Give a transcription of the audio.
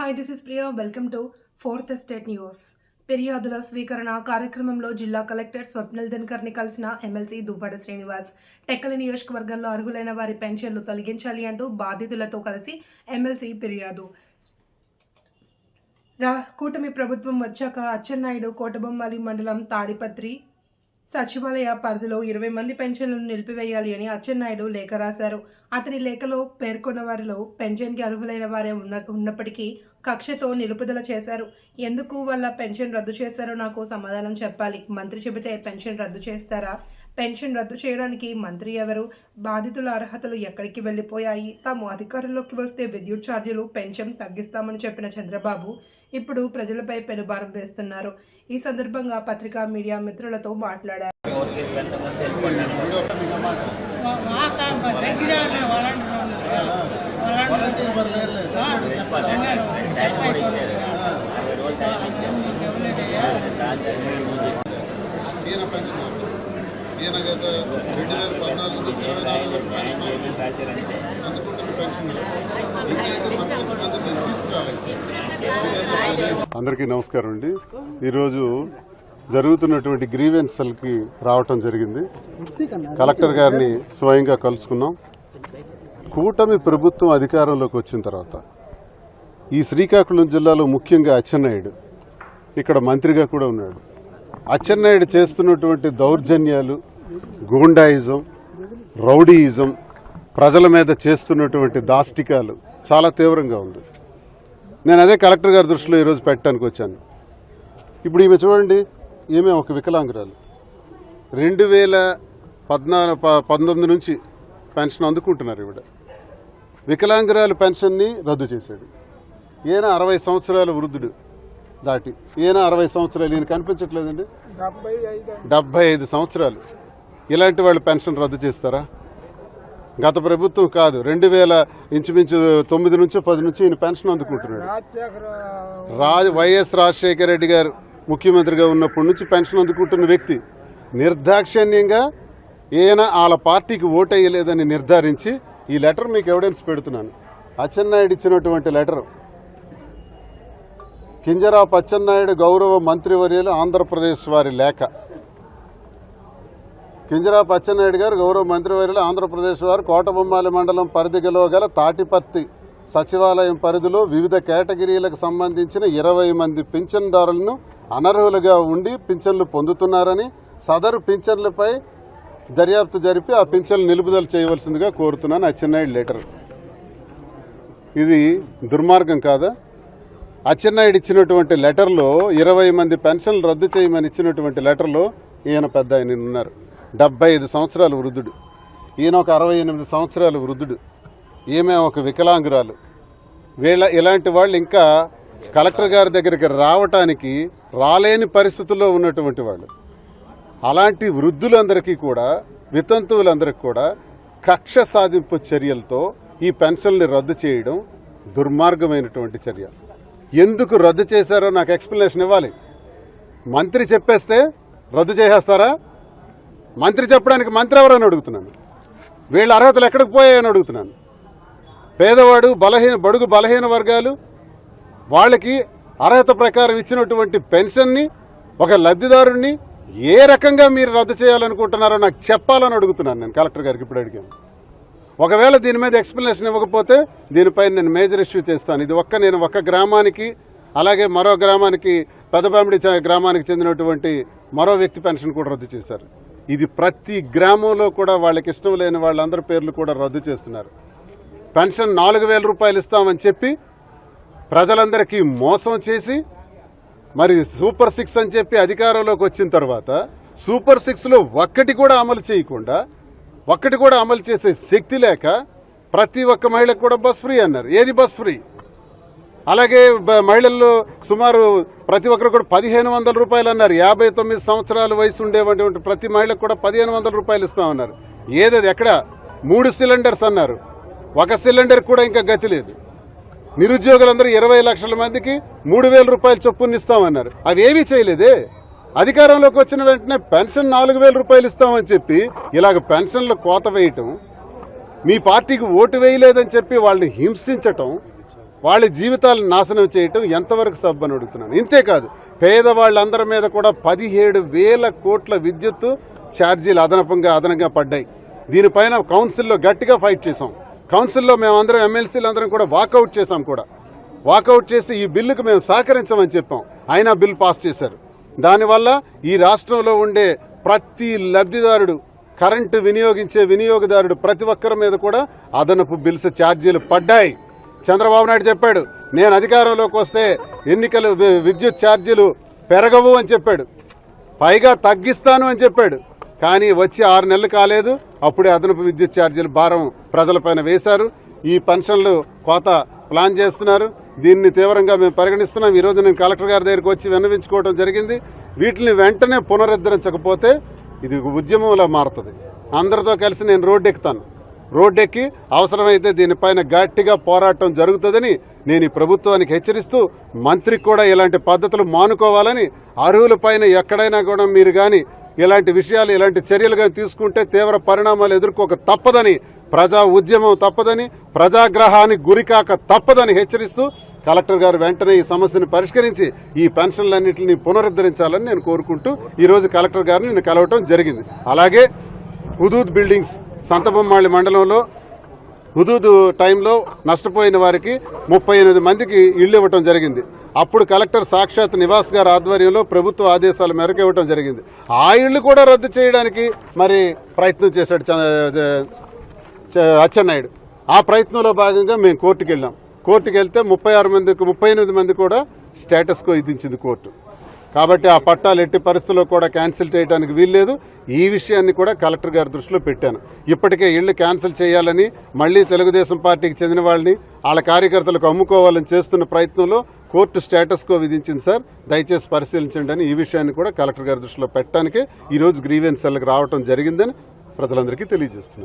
Hi this is Priya welcome to fourth state news ఫిర్యాదుల స్వీకరణ కార్యక్రమంలో జిల్లా కలెక్టర్ స్వప్నల్ దినకర్ని కలిసిన ఎమ్మెల్సీ దువ్వాడ శ్రీనివాస్. టెక్కలి నియోజకవర్గంలో అర్హులైన వారి పెన్షన్లు తొలగించాలి అంటూ బాధితులతో కలిసి ఎమ్మెల్సీ ఫిర్యాదు. రా కూటమి ప్రభుత్వం వచ్చాక అచ్చెన్నాయుడు కోటబొమ్మాలి మండలం తాడిపత్రి సచివాలయ పరిధిలో ఇరవై మంది పెన్షన్లను నిలిపివేయాలి అని అచ్చెన్నాయుడు లేఖ రాశారు. అతని లేఖలో పేర్కొన్న వారిలో పెన్షన్కి అర్హులైన వారే ఉన్న ఉన్నప్పటికీ కక్షతో నిలుపుదల చేశారు. ఎందుకు వాళ్ళ పెన్షన్ రద్దు చేశారో నాకు సమాధానం చెప్పాలి. మంత్రి చెబితే పెన్షన్ రద్దు చేస్తారా? పెన్షన్ రద్దు చేయడానికి మంత్రి ఎవరు? బాధితుల అర్హతలు ఎక్కడికి వెళ్ళిపోయాయి? తాము అధికారంలోకి వస్తే విద్యుత్ ఛార్జీలు పెన్షన్ తగ్గిస్తామని చెప్పిన చంద్రబాబు ఇప్పుడు ప్రజలపై పెనుభారం వేస్తున్నారు. ఈ సందర్భంగా పత్రికా మీడియా మిత్రులతో మాట్లాడారు. ఈయన గత రెండు వేల పద్నాలుగు నుంచి ఇరవై నాలుగు వరకు అందరికీ నమస్కారం అండి. ఈరోజు జరుగుతున్నటువంటి గ్రీవెన్సల్కి రావటం జరిగింది. కలెక్టర్ గారిని స్వయంగా కలుసుకున్నాం. కూటమి ప్రభుత్వం అధికారంలోకి వచ్చిన తర్వాత ఈ శ్రీకాకుళం జిల్లాలో ముఖ్యంగా అచ్చెన్నాయుడు ఇక్కడ మంత్రిగా కూడా ఉన్నాడు. అచ్చెన్నాయుడు చేస్తున్నటువంటి దౌర్జన్యాలు గూండాయిజం రౌడీయిజం ప్రజల మీద చేస్తున్నటువంటి దాష్టికాలు చాలా తీవ్రంగా ఉంది. నేను అదే కలెక్టర్ గారి దృష్టిలో ఈరోజు పెట్టడానికి వచ్చాను. ఇప్పుడు ఈమె చూడండి ఈమె ఒక వికలాంగురాలు. రెండు వేల పద్నాలుగు ప- పంతొమ్మిది నుంచి పెన్షన్ అందుకుంటున్నారు ఈవిడ. వికలాంగురాలు పెన్షన్ని రద్దు చేశాడు. ఈయన అరవై సంవత్సరాల వృద్ధుడు దాటి. ఈయన అరవై సంవత్సరాలు ఈయన కనిపించట్లేదండి డెబ్బై ఐదు సంవత్సరాలు. ఇలాంటి వాళ్ళు పెన్షన్ రద్దు చేస్తారా? గత ప్రభుత్వం కాదు. రెండు వేల ఇంచుమించు తొమ్మిది నుంచి పది నుంచి ఈయన పెన్షన్ అందుకుంటున్నాడు. రాజు వైఎస్ రాజశేఖర రెడ్డి గారు ముఖ్యమంత్రిగా ఉన్నప్పటి నుంచి పెన్షన్ అందుకుంటున్న వ్యక్తి నిర్దాక్షిణ్యంగా ఈయన వాళ్ళ పార్టీకి ఓటేయలేదని నిర్ధారించి ఈ లెటర్ మీకు ఎవిడెన్స్ పెడుతున్నాను. అచ్చెన్నాయుడు ఇచ్చినటువంటి లెటర్. కింజరాపు అచ్చెన్నాయుడు గౌరవ మంత్రివర్యులు ఆంధ్రప్రదేశ్ వారి లేఖ. కింజరా అచ్చెన్నాయుడు గారు గౌరవ మంత్రివర్యులు ఆంధ్రప్రదేశ్ వారు కోటబొమ్మాలి మండలం పరిధిలో గల తాటిపర్తి సచివాలయం పరిధిలో వివిధ కేటగిరీలకు సంబంధించిన ఇరవై మంది పింఛన్దారులను అనర్హులుగా ఉండి పింఛన్లు పొందుతున్నారని సదరు పింఛన్లపై దర్యాప్తు జరిపి ఆ పింఛన్లు నిలుపుదల చేయవలసిందిగా కోరుతున్నాను. అచ్చెన్నాయుడు లెటర్. ఇది దుర్మార్గం కాదా? అచ్చెన్నాయుడు ఇచ్చినటువంటి లెటర్లో ఇరవై మంది పెన్షన్లు రద్దు చేయమని ఇచ్చినటువంటి లెటర్లో ఈయన పెద్ద ఆయన ఉన్నారు. డెబ్బై ఐదు సంవత్సరాలు వృద్ధుడు. ఈయన ఒక అరవై ఎనిమిది సంవత్సరాలు వృద్ధుడు. ఈమె ఒక వికలాంగురాలు. వీళ్ళ ఇలాంటి వాళ్ళు ఇంకా కలెక్టర్ గారి దగ్గరికి రావటానికి రాలేని పరిస్థితుల్లో ఉన్నటువంటి వాళ్ళు. అలాంటి వృద్ధులందరికీ కూడా వితంతువులందరికీ కూడా కక్ష సాధింపు చర్యలతో ఈ పెన్షన్ని రద్దు చేయడం దుర్మార్గమైనటువంటి చర్య. ఎందుకు రద్దు చేశారో నాకు ఎక్స్ప్లెనేషన్ ఇవ్వాలి. మంత్రి చెప్పేస్తే రద్దు చేసేస్తారా? మంత్రి చెప్పడానికి మంత్రి ఎవరని అడుగుతున్నాను? వీళ్ళ అర్హతలు ఎక్కడికి పోయాయని అడుగుతున్నాను? పేదవాడు బలహీన బడుగు బలహీన వర్గాలు వాళ్ళకి అర్హత ప్రకారం ఇచ్చినటువంటి పెన్షన్ని ఒక లబ్ధిదారుణ్ణి ఏ రకంగా మీరు రద్దు చేయాలనుకుంటున్నారో నాకు చెప్పాలని అడుగుతున్నాను నేను. కలెక్టర్ గారికి ఇప్పుడు అడిగాను. ఒకవేళ దీని మీద ఎక్స్ప్లెనేషన్ ఇవ్వకపోతే దీనిపై నేను మేజర్ ఇష్యూ చేస్తాను. ఇది ఒక్క నేను ఒక గ్రామానికి అలాగే మరో గ్రామానికి పెద్దబామిడి చ- గ్రామానికి చెందినటువంటి మరో వ్యక్తి పెన్షన్ కూడా రద్దు చేశారు. ఇది ప్రతి గ్రామంలో కూడా వాళ్ళకి ఇష్టం లేని వాళ్ళందరి పేర్లు కూడా రద్దు చేస్తున్నారు. పెన్షన్ నాలుగు వేల రూపాయలు ఇస్తామని చెప్పి ప్రజలందరికీ మోసం చేసి మరి సూపర్ సిక్స్ అని చెప్పి అధికారంలోకి వచ్చిన తర్వాత సూపర్ సిక్స్లో ఒక్కటి కూడా అమలు చేయకుండా ఒక్కటి కూడా అమలు చేసే శక్తి లేక ప్రతి ఒక్క మహిళకు కూడా బస్ ఫ్రీ అన్నారు. ఏది బస్ ఫ్రీ? అలాగే బ- మహిళల్లో సుమారు ప్రతి ఒక్కరు కూడా పదిహేను వందల రూపాయలు అన్నారు. యాభై తొమ్మిది సంవత్సరాల వయసు ఉండేటువంటి ప్రతి మహిళకు కూడా పదిహేను వందల రూపాయలు ఇస్తామన్నారు ఏదది? ఎక్కడ? మూడు సిలిండర్స్ అన్నారు. ఒక సిలిండర్ కూడా ఇంకా గతి లేదు. నిరుద్యోగులందరూ ఇరవై లక్షల మందికి మూడు వేల రూపాయలు చొప్పున ఇస్తామన్నారు. అవి ఏమీ చేయలేదే. అధికారంలోకి వచ్చిన వెంటనే పెన్షన్ నాలుగు వేల రూపాయలు ఇస్తామని చెప్పి ఇలాగ పెన్షన్లు కోత వేయటం మీ పార్టీకి ఓటు వేయలేదని చెప్పి వాళ్ళని హింసించటం వాళ్ళ జీవితాలను నాశనం చేయటం ఎంతవరకు సబ్ అని అడుగుతున్నాను. ఇంతేకాదు పేదవాళ్ళందరి మీద కూడా పదిహేడు వేల కోట్ల విద్యుత్ ఛార్జీలు అదనపంగా అదనంగా పడ్డాయి. దీనిపైన కౌన్సిల్లో గట్టిగా ఫైట్ చేసాం కౌన్సిల్లో మేమందరం ఎమ్మెల్సీలు అందరం కూడా వాకౌట్ చేశాం కూడా. వాకౌట్ చేసి ఈ బిల్లుకు మేము సహకరించమని చెప్పాం. అయినా బిల్ పాస్ చేశారు. దానివల్ల ఈ రాష్ట్రంలో ఉండే ప్రతి లబ్ధిదారుడు కరెంటు వినియోగించే వినియోగదారుడు ప్రతి ఒక్కరి మీద కూడా అదనపు బిల్స్ ఛార్జీలు పడ్డాయి. చంద్రబాబు నాయుడు చెప్పాడు నేను అధికారంలోకి వస్తే ఎన్నికలు విద్యుత్ ఛార్జీలు పెరగవు అని చెప్పాడు. పైగా తగ్గిస్తాను అని చెప్పాడు. కానీ వచ్చి ఆరు నెలలు కాలేదు అప్పుడే అదనపు విద్యుత్ ఛార్జీలు భారం ప్రజలపైన వేశారు. ఈ పెన్షన్లు కోత ప్లాన్ చేస్తున్నారు. దీన్ని తీవ్రంగా మేము పరిగణిస్తున్నాం. ఈరోజు నేను కలెక్టర్ గారి దగ్గరికి వచ్చి విన్నవించుకోవడం జరిగింది. వీటిని వెంటనే పునరుద్ధరించకపోతే ఇది ఉద్యమంలా మారుతుంది. అందరితో కలిసి నేను రోడ్డు ఎక్కుతాను. రోడ్డెక్కి అవసరమైతే దీనిపైన గట్టిగా పోరాటం జరుగుతుందని నేను ఈ ప్రభుత్వానికి హెచ్చరిస్తూ మంత్రికి కూడా ఇలాంటి పద్ధతులు మానుకోవాలని అర్హులపైన ఎక్కడైనా కూడా మీరు కానీ ఇలాంటి విషయాలు ఇలాంటి చర్యలు కానీ తీసుకుంటే తీవ్ర పరిణామాలు ఎదుర్కోక తప్పదని ప్రజా ఉద్యమం తప్పదని ప్రజాగ్రహానికి గురికాక తప్పదని హెచ్చరిస్తూ కలెక్టర్ గారు వెంటనే ఈ సమస్యను పరిష్కరించి ఈ పెన్షన్లన్నింటినీ పునరుద్ధరించాలని నేను కోరుకుంటూ ఈరోజు కలెక్టర్ గారిని నేను కలవటం జరిగింది. అలాగే హుదూద్ బిల్డింగ్స్ సంతబొమ్మాళి మండలంలో హుదూదు టైంలో నష్టపోయిన వారికి ముప్పై ఎనిమిది మందికి ఇళ్ళు ఇవ్వటం జరిగింది. అప్పుడు కలెక్టర్ సాక్షాత్ నివాస్ గారి ఆధ్వర్యంలో ప్రభుత్వ ఆదేశాల మేరకు ఇవ్వటం జరిగింది. ఆ ఇళ్ళు కూడా రద్దు చేయడానికి మరి ప్రయత్నం చేశాడు చ- చ- అచ్చెన్నాయుడు. ఆ ప్రయత్నంలో భాగంగా మేము కోర్టుకు వెళ్ళాం కోర్టుకు వెళ్తే ముప్పై ఆరు మందికి ముప్పై ఎనిమిది మంది కూడా స్టేటస్ కో విధించింది కోర్టు. కాబట్టి ఆ పట్టాలు ఎట్టి పరిస్థితుల్లో కూడా క్యాన్సిల్ చేయడానికి వీల్లేదు. ఈ విషయాన్ని కూడా కలెక్టర్ గారి దృష్టిలో పెట్టాను. ఇప్పటికే ఇళ్ళు క్యాన్సిల్ చేయాలని మళ్ళీ తెలుగుదేశం పార్టీకి చెందిన వాళ్ళని వాళ్ళ కార్యకర్తలకు అమ్ముకోవాలని చేస్తున్న ప్రయత్నంలో కోర్టు స్టేటస్ కో విధించింది సార్. దయచేసి పరిశీలించండి అని ఈ విషయాన్ని కూడా కలెక్టర్ గారి దృష్టిలో పెట్టడానికి ఈరోజు గ్రీవెన్స్ సెల్కి రావడం జరిగిందని ప్రజలందరికీ తెలియజేస్తున్నాను.